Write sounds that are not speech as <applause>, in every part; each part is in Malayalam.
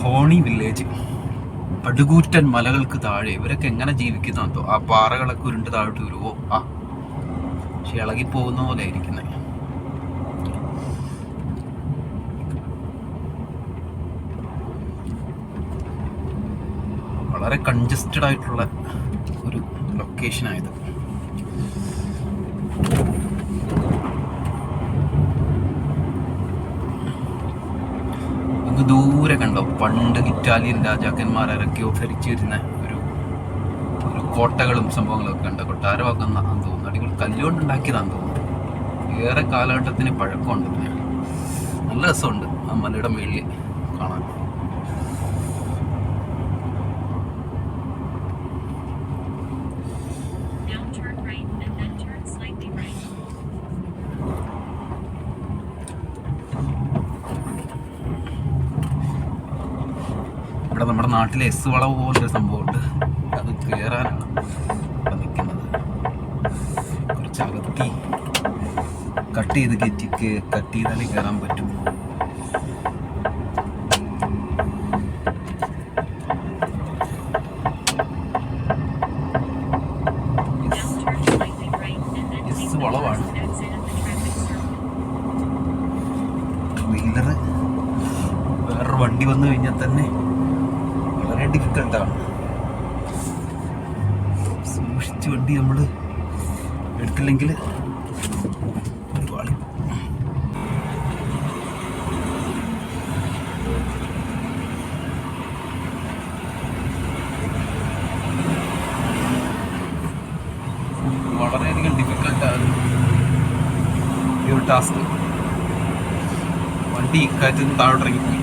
Horney village. പടുകൂറ്റൻ മലകൾക്ക് താഴെ. ഇവരൊക്കെ എങ്ങനെ ജീവിക്കുന്നോ ആ പാറകളൊക്കെ ഉരുണ്ട് താഴോട്ട് വരുമോ ആ. പക്ഷെ ഇളകി പോകുന്ന പോലെ ഇരിക്കുന്നത് വളരെ കൺജസ്റ്റഡ് ആയിട്ടുള്ള ഒരു ലൊക്കേഷനായത് അങ്ങ് ദൂരെ കണ്ടോ പണ്ട് ഇറ്റാലിയൻ രാജാക്കന്മാരൊക്കെയോ ഭരിച്ചിരുന്ന ഒരു ഒരു കോട്ടകളും സംഭവങ്ങളൊക്കെ ഉണ്ട് കൊട്ടാരമൊക്കെ എന്നാന്ന് തോന്നുന്നു. അടിപൊളി കല്ലുകൊണ്ട് തോന്നുന്നു. ഏറെ കാലഘട്ടത്തിന് പഴക്കമുണ്ട്. നല്ല രസമുണ്ട് ആ മലയുടെ മേളിൽ കാണാൻ. നമ്മുടെ നാട്ടിലെ എസ് വളവ് പോലൊരു സംഭവമുണ്ട്. അത് കയറാനാണ് ഇവിടെ നിൽക്കുന്നത്. കുറച്ച് അകത്തി കട്ട് ചെയ്ത് കയറ്റി കട്ട് ചെയ്താലേ കയറാൻ പറ്റും. വേറൊരു വണ്ടി വന്നു കഴിഞ്ഞാൽ തന്നെ സൂക്ഷിച്ച് വണ്ടി നമ്മൾ എടുത്തില്ലെങ്കിൽ വളരെയധികം ഡിഫിക്കൽട്ടാണ് ഈ ഒരു ടാസ്ക് വണ്ടി ഇക്കാറ്റിൽ നിന്ന് താഴോട്ടിറങ്ങി പോയി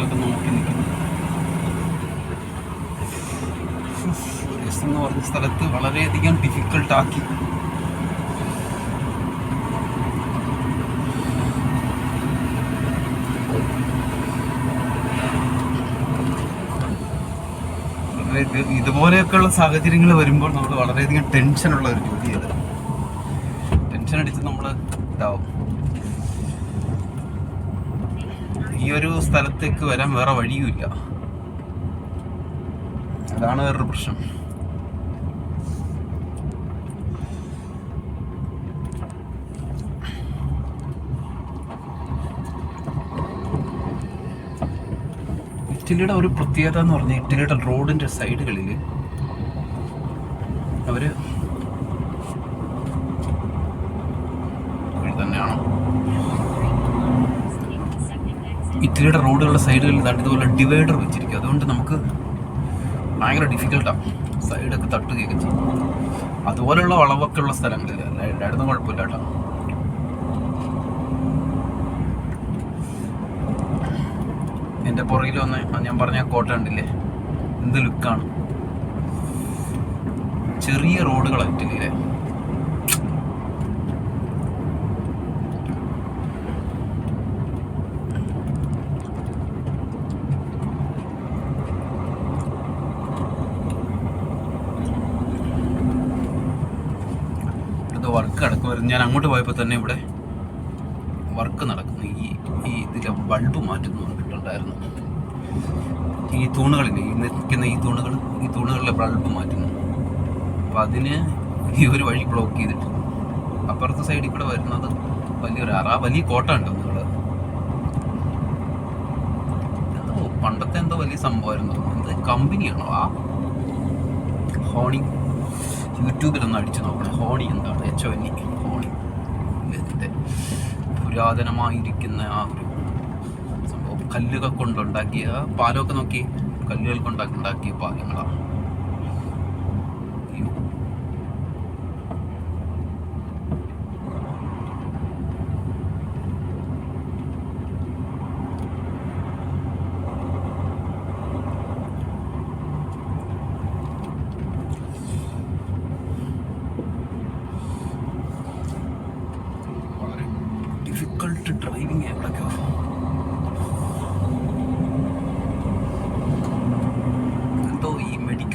ആളുകളൊക്കെ നോക്കി നിൽക്കുന്നു എസ് എന്ന് പറഞ്ഞ സ്ഥലത്ത് വളരെയധികം ഡിഫിക്കൽട്ടാക്കി വളരെ ഇത് ഇതുപോലെയൊക്കെയുള്ള സാഹചര്യങ്ങൾ വരുമ്പോൾ നമ്മൾ വളരെയധികം ടെൻഷനുള്ള ഒരു ജോലി ചെയ്ത് ടെൻഷൻ അടിച്ച് നമ്മൾ ഇതാവും. ഈ ഒരു സ്ഥലത്തേക്ക് വരാൻ വേറെ വഴിയുമില്ല. അതാണ് വേറൊരു പ്രശ്നം. ഇറ്റലിയുടെ ഒരു പ്രത്യേകത എന്ന് പറഞ്ഞാൽ ഇറ്റലിയുടെ റോഡിന്റെ സൈഡുകളിൽ അവർ തന്നെയാണോ. ഇറ്റലിയുടെ റോഡുകളുടെ സൈഡുകളിൽ ദാണ്ട് ഇതുപോലെ ഡിവൈഡർ വെച്ചിരിക്കും. അതുകൊണ്ട് നമുക്ക് ഭയങ്കര ഡിഫിക്കൽട്ടാണ് സൈഡൊക്കെ തട്ടുകയൊക്കെ ചെയ്യും. അതുപോലെയുള്ള വളവൊക്കെ ഉള്ള സ്ഥലങ്ങളിൽ എല്ലായിടത്തും കുഴപ്പമില്ല കേട്ടോ എന്റെ പുറകിൽ വന്ന് ഞാൻ പറഞ്ഞ കോട്ട കണ്ടില്ലേ? എന്ത് ലുക്കാണ്. ചെറിയ റോഡുകളാണ് ഇറ്റലിയിലെ വർക്ക് നടക്കുമായിരുന്നു ഞാൻ അങ്ങോട്ട് പോയപ്പോൾ തന്നെ ഇവിടെ വർക്ക് നടക്കുന്നു. ഈ ഈ ഇതിലെ ബൾബ് മാറ്റുന്നു. കണ്ടിട്ടുണ്ടായിരുന്നു ഈ തൂണുകളില്ലേ ഈ നിൽക്കുന്ന ഈ തൂണുകൾ ഈ തൂണുകളിലെ ബൾബ് മാറ്റുന്നു. അപ്പം അതിന് ഈ ഒരു വഴി ബ്ലോക്ക് ചെയ്തിട്ട് അപ്പുറത്തെ സൈഡിൽ കൂടെ വരുന്നത് വലിയൊരു അറ വലിയ കോട്ട ഉണ്ടോ നിങ്ങൾ പണ്ടത്തെ എന്തോ വലിയ സംഭവമായിരുന്നു. എന്ത് കമ്പനിയാണോ ആ? ഹോണി. യൂട്യൂബിൽ ഒന്ന് അടിച്ചു നോക്കണം. ഹോണി എന്താണ്? H O N hone. പുരാതനമായിരിക്കുന്ന ആ ഒരു കല്ലുകൾ കൊണ്ടുണ്ടാക്കിയ പാലമൊക്കെ നോക്കി കല്ലുകൾ കൊണ്ടാക്കി ഉണ്ടാക്കിയ പാലങ്ങളാണ്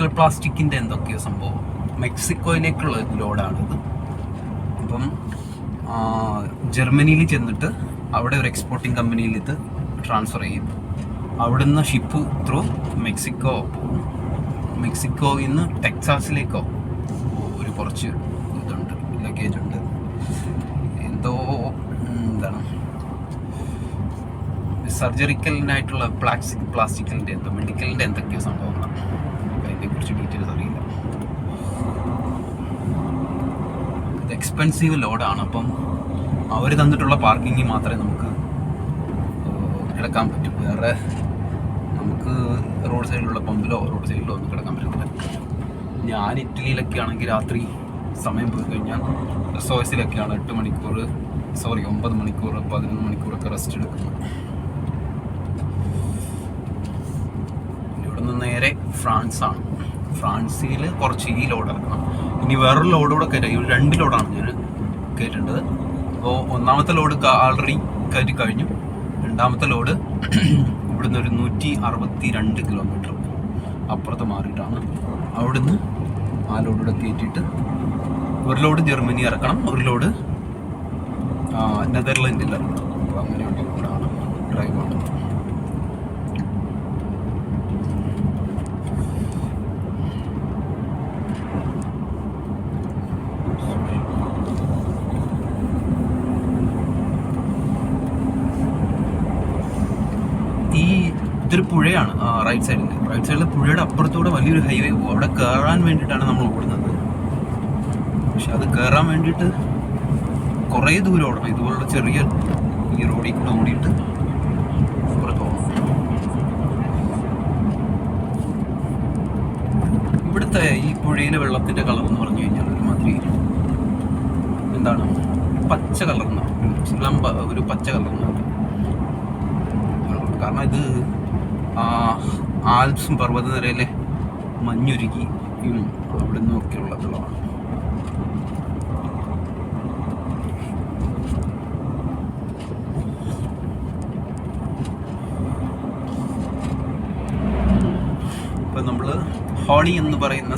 എന്തോ പ്ലാസ്റ്റിക്കിന്റെ എന്തൊക്കെയോ സംഭവം. മെക്സിക്കോയിലേക്കുള്ള ലോഡാണിത് അപ്പം ജർമ്മനിയിൽ ചെന്നിട്ട് അവിടെ ഒരു എക്സ്പോർട്ടിംഗ് കമ്പനിയിൽ ഇത് ട്രാൻസ്ഫർ ചെയ്യും. അവിടുന്ന് ഷിപ്പ് ത്രൂ മെക്സിക്കോ പോകും. മെക്സിക്കോയിൽ നിന്ന് ടെക്സാസിലേക്കോ ഒരു കുറച്ച് ഇതുണ്ട് ലഗേജ് ഉണ്ട്. എന്തോ എന്താണ്? സർജറിക്കലിനായിട്ടുള്ള പ്ലാസ്റ്റിക് പ്ലാസ്റ്റിക്കലിന്റെ എന്തോ മെഡിക്കലിന്റെ എന്തൊക്കെയോ സംഭവങ്ങളാണ്. അതിനെ കുറിച്ച് ഡീറ്റെയിൽസ് അറിയില്ല. ഇത് എക്സ്പെൻസീവ് ലോഡാണ് അപ്പം അവർ തന്നിട്ടുള്ള പാർക്കിങ്ങിൽ മാത്രമേ നമുക്ക് കിടക്കാൻ പറ്റൂ. വേറെ നമുക്ക് റോഡ് സൈഡിലുള്ള പമ്പിലോ റോഡ് സൈഡിലോ ഒന്നും കിടക്കാൻ പറ്റത്തില്ല. ഞാൻ ഇറ്റലിയിലൊക്കെ ആണെങ്കിൽ രാത്രി സമയം പോയി കഴിഞ്ഞാൽ റിസോഴ്സിലൊക്കെയാണ് എട്ട് മണിക്കൂർ സോറി ഒമ്പത് മണിക്കൂർ പതിനൊന്ന് മണിക്കൂറൊക്കെ റെസ്റ്റ് എടുക്കുന്നത്. ഇവിടുന്ന് നേരെ ഫ്രാൻസാണ്. ഫ്രാൻസിൽ കുറച്ച് ഈ ലോഡ് ഇറക്കണം. ഇനി വേറൊരു ലോഡ് കൂടെ കയറ്റാം രണ്ട് ലോഡാണ് ഞാൻ കയറ്റേണ്ടത് അപ്പോൾ ഒന്നാമത്തെ ലോഡ് ആൾറെഡി കയറ്റി കഴിഞ്ഞു. രണ്ടാമത്തെ ലോഡ് <clears throat> ഇവിടുന്ന് ഒരു നൂറ്റി അറുപത്തി രണ്ട് കിലോമീറ്റർ അപ്പുറത്ത് മാറിയിട്ടാണ്. അവിടുന്ന് ആ ലോഡൂടെ കയറ്റിയിട്ട് ഒരു ലോഡ് ജർമ്മനി ഇറക്കണം. ഒരു ലോഡ് നെതർലൻഡിൽ ഇറക്കണം. അപ്പോൾ അങ്ങനെയുള്ള ലോഡാണ് ആണ് ഈ ഇതൊരു പുഴയാണ് റൈറ്റ് സൈഡിൽ റൈറ്റ് സൈഡിൽ പുഴയുടെ അപ്പുറത്തൂടെ വലിയൊരു ഹൈവേ പോകും അവിടെ കയറാൻ വേണ്ടിയിട്ടാണ് നമ്മൾ ഓടുന്നത്. പക്ഷെ അത് കയറാൻ വേണ്ടിയിട്ട് കുറേ ദൂരം ഓടണം. ഇതുപോലുള്ള ചെറിയ ഈ റോഡിൽ കൂടെ ഓടിയിട്ട് അപ്പുറത്ത് പോകണം. ഇവിടുത്തെ ഈ പുഴയിലെ വെള്ളത്തിന്റെ കളർ എന്ന് പറഞ്ഞു കഴിഞ്ഞാൽ ഒരുമാതിരി എന്താണ്? പച്ച കളർന്ന പ- ഒരു പച്ച കളർന്ന കാരണം ഇത് ആൽപ്സും പർവതനിരയിലെ മഞ്ഞുരുകിയും അവിടെ നിന്നൊക്കെയുള്ള വെള്ളമാണ് ഇപ്പം നമ്മൾ ഹോണി എന്ന് പറയുന്ന